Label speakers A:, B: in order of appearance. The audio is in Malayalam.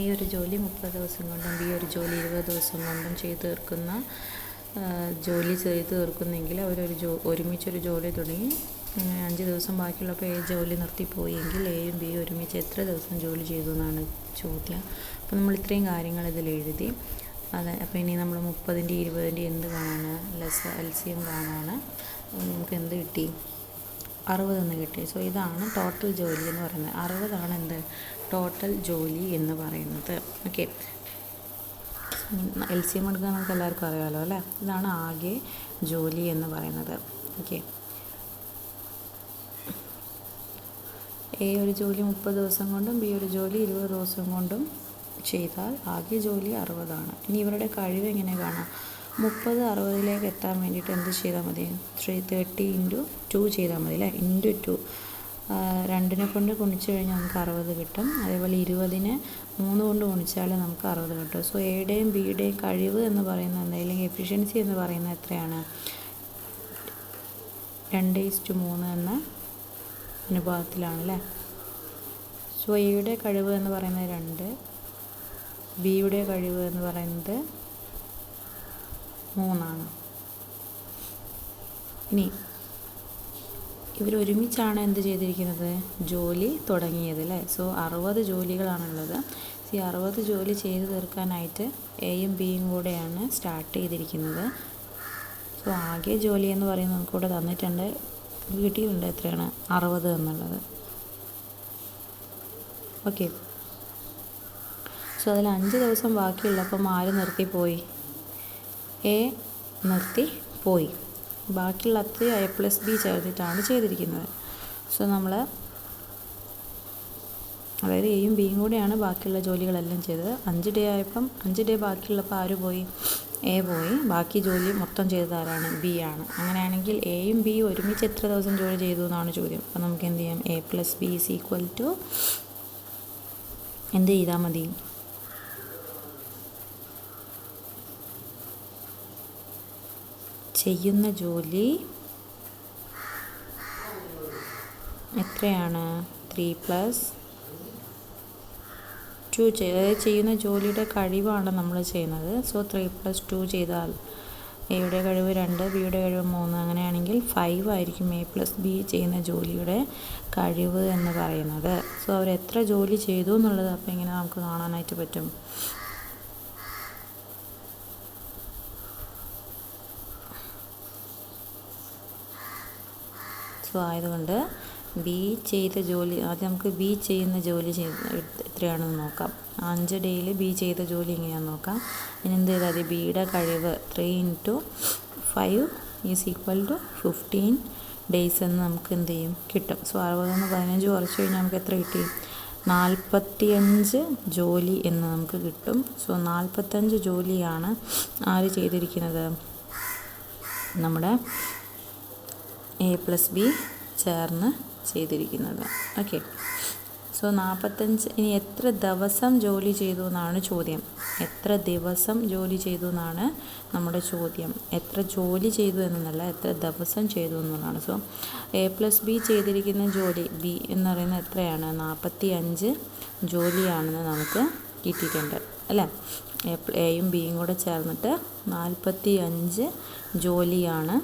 A: ഈ ഒരു ജോലി മുപ്പത് ദിവസം കൊണ്ടും ഈ ഒരു ജോലി ഇരുപത് ദിവസം കൊണ്ടും ചെയ്തു തീർക്കുന്ന ജോലി ചെയ്തു തീർക്കുന്നെങ്കിൽ അവരൊരു ജോ ഒരുമിച്ചൊരു ജോലി തുടങ്ങി അഞ്ച് ദിവസം ബാക്കിയുള്ളപ്പോൾ എ ജോലി നിർത്തിപ്പോയെങ്കിൽ എയും ബി ഒരുമിച്ച് എത്ര ദിവസം ജോലി ചെയ്തു എന്നാണ് ചോദ്യം. അപ്പോൾ നമ്മൾ ഇത്രയും കാര്യങ്ങൾ ഇതിൽ എഴുതി. അതെ അപ്പോൾ ഇനി നമ്മൾ മുപ്പതിന്റെ ഇരുപതിന്റെ എന്ത് കാണാണ് ലെസ് എൽ സി എം കാണാണ് നമുക്ക് എന്ത് കിട്ടി? അറുപതെന്ന് കിട്ടി. സോ ഇതാണ് ടോട്ടൽ ജോലി എന്ന് പറയുന്നത്. അറുപതാണ് എന്ത്? ടോട്ടൽ ജോലി എന്ന് പറയുന്നത്. ഓക്കെ എൽ സി എം എടുക്കാൻ നമുക്ക് എല്ലാവർക്കും അറിയാമല്ലോ അല്ലേ? ഇതാണ് ആകെ ജോലി എന്ന് പറയുന്നത്. ഓക്കെ എ ഒരു ജോലി മുപ്പത് ദിവസം കൊണ്ടും ബി ഒരു ജോലി ഇരുപത് ദിവസം കൊണ്ടും ചെയ്താൽ ആകെ ജോലി അറുപതാണ്. ഇനി ഇവരുടെ കഴിവ് എങ്ങനെ കാണാം? മുപ്പത് അറുപതിലേക്ക് എത്താൻ വേണ്ടിയിട്ട് എന്ത് ചെയ്താൽ മതി? ത്രീ തേർട്ടി ഇന്റു ടു ചെയ്താൽ മതി അല്ലേ? ഇന്റു ടു രണ്ടിനെ കൊണ്ട് ഗുണിച്ചു കഴിഞ്ഞാൽ നമുക്ക് അറുപത് കിട്ടും. അതേപോലെ ഇരുപതിനെ മൂന്ന് കൊണ്ട് ഗുണിച്ചാൽ നമുക്ക് അറുപത് കിട്ടും. സോ എയുടെയും ബിയുടെയും കഴിവ് എന്ന് പറയുന്നത് എന്താ അല്ലെങ്കിൽ എഫിഷ്യൻസി എന്ന് പറയുന്നത് എത്രയാണ്? രണ്ട് ഇസ്റ്റു മൂന്ന് എന്ന അനുപാതത്തിലാണ് അല്ലേ? സോ എയുടെ കഴിവ് എന്ന് പറയുന്നത് രണ്ട് ബിയുടെ കഴിവ് എന്ന് പറയുന്നത് മൂന്നാണ്. ഇനി ഇവരൊരുമിച്ചാണ് എന്ത് ചെയ്തിരിക്കുന്നത്? ജോലി തുടങ്ങിയത് അല്ലേ? സോ അറുപത് ജോലികളാണുള്ളത്. ഈ അറുപത് ജോലി ചെയ്ത് തീർക്കാനായിട്ട് എയും ബിയും കൂടെയാണ് സ്റ്റാർട്ട് ചെയ്തിരിക്കുന്നത്. സോ ആകെ ജോലി എന്ന് പറയുന്നത് നമുക്കിവിടെ തന്നിട്ടുണ്ട്. കിട്ടിയിട്ടുണ്ട് എത്രയാണ്? അറുപത് എന്നുള്ളത്. ഓക്കെ സോ അതിൽ അഞ്ച് ദിവസം ബാക്കിയുള്ളപ്പം ആര് നിർത്തിപ്പോയി? എ നിർത്തി പോയി. ബാക്കിയുള്ള അത്രയും എ പ്ലസ് ബി ചേർത്തിട്ടാണ് ചെയ്തിരിക്കുന്നത്. സോ നമ്മൾ അതായത് എയും ബിയും കൂടെയാണ് ബാക്കിയുള്ള ജോലികളെല്ലാം ചെയ്തത്. അഞ്ച് ഡേ ആയപ്പം അഞ്ച് ഡേ ബാക്കിയുള്ളപ്പോൾ ആര് പോയി? എ പോയി. ബാക്കി ജോലി മൊത്തം ചെയ്തത് ആരാണ്? ബി ആണ്. അങ്ങനെയാണെങ്കിൽ എയും ബിയും ഒരുമിച്ച് എത്ര ദിവസം ജോലി ചെയ്തു എന്നാണ് ചോദ്യം. അപ്പം നമുക്ക് എന്ത് ചെയ്യാം? A plus B is equal to എന്ത് ചെയ്താൽ മതി? ചെയ്യുന്ന ജോലി എത്രയാണ്? ത്രീ പ്ലസ് ടു അതായത് ചെയ്യുന്ന ജോലിയുടെ കഴിവാണ് നമ്മൾ ചെയ്യുന്നത്. സോ ത്രീ പ്ലസ് ടു ചെയ്താൽ എയുടെ കഴിവ് രണ്ട് ബിയുടെ കഴിവ് മൂന്ന്. അങ്ങനെയാണെങ്കിൽ ഫൈവ് ആയിരിക്കും എ പ്ലസ് ബി ചെയ്യുന്ന ജോലിയുടെ കഴിവ് എന്ന് പറയുന്നത്. സോ അവർ എത്ര ജോലി ചെയ്തു എന്നുള്ളത് അപ്പോൾ ഇങ്ങനെ നമുക്ക് കാണാനായിട്ട് പറ്റും. സോ ആയതുകൊണ്ട് ബി ചെയ്ത ജോലി ആദ്യം നമുക്ക് ബി ചെയ്യുന്ന ജോലി ചെയ്ത് എത്രയാണെന്ന് നോക്കാം. അഞ്ച് ഡേയിൽ ബി ചെയ്ത ജോലി എങ്ങനെയാണെന്ന് നോക്കാം. ഇനി എന്ത് ചെയ്താൽ മതി? ബിയുടെ കഴിവ് three into five is equal to fifteen days എന്ന് നമുക്ക് എന്ത് ചെയ്യും? കിട്ടും. സോ അറുപതെന്ന് പതിനഞ്ച് കുറച്ച് കഴിഞ്ഞാൽ നമുക്ക് എത്ര കിട്ടി? നാൽപ്പത്തിയഞ്ച് ജോലി എന്ന് നമുക്ക് കിട്ടും. സോ നാൽപ്പത്തഞ്ച് ജോലിയാണ് ആര് ചെയ്തിരിക്കുന്നത്? നമ്മുടെ എ പ്ലസ് ബി ചേർന്ന് ചെയ്തിരിക്കുന്നത്. ഓക്കെ സോ നാൽപ്പത്തഞ്ച് ഇനി എത്ര ദിവസം ജോലി ചെയ്തു എന്നാണ് ചോദ്യം. എത്ര ദിവസം ജോലി ചെയ്തു എന്നാണ് നമ്മുടെ ചോദ്യം. എത്ര ജോലി ചെയ്തു എന്നല്ല എത്ര ദിവസം ചെയ്തു എന്നുള്ളതാണ് സോ എ പ്ലസ് ബി ചെയ്തിരിക്കുന്ന ജോലി ബി എന്ന് പറയുന്നത് എത്രയാണ്? നാൽപ്പത്തി അഞ്ച് ജോലിയാണെന്ന് നമുക്ക് കിട്ടിയിട്ടുണ്ട്. അല്ലേ? എയും ബിയും കൂടെ ചേർന്നിട്ട് നാൽപ്പത്തി അഞ്ച് ജോലിയാണ്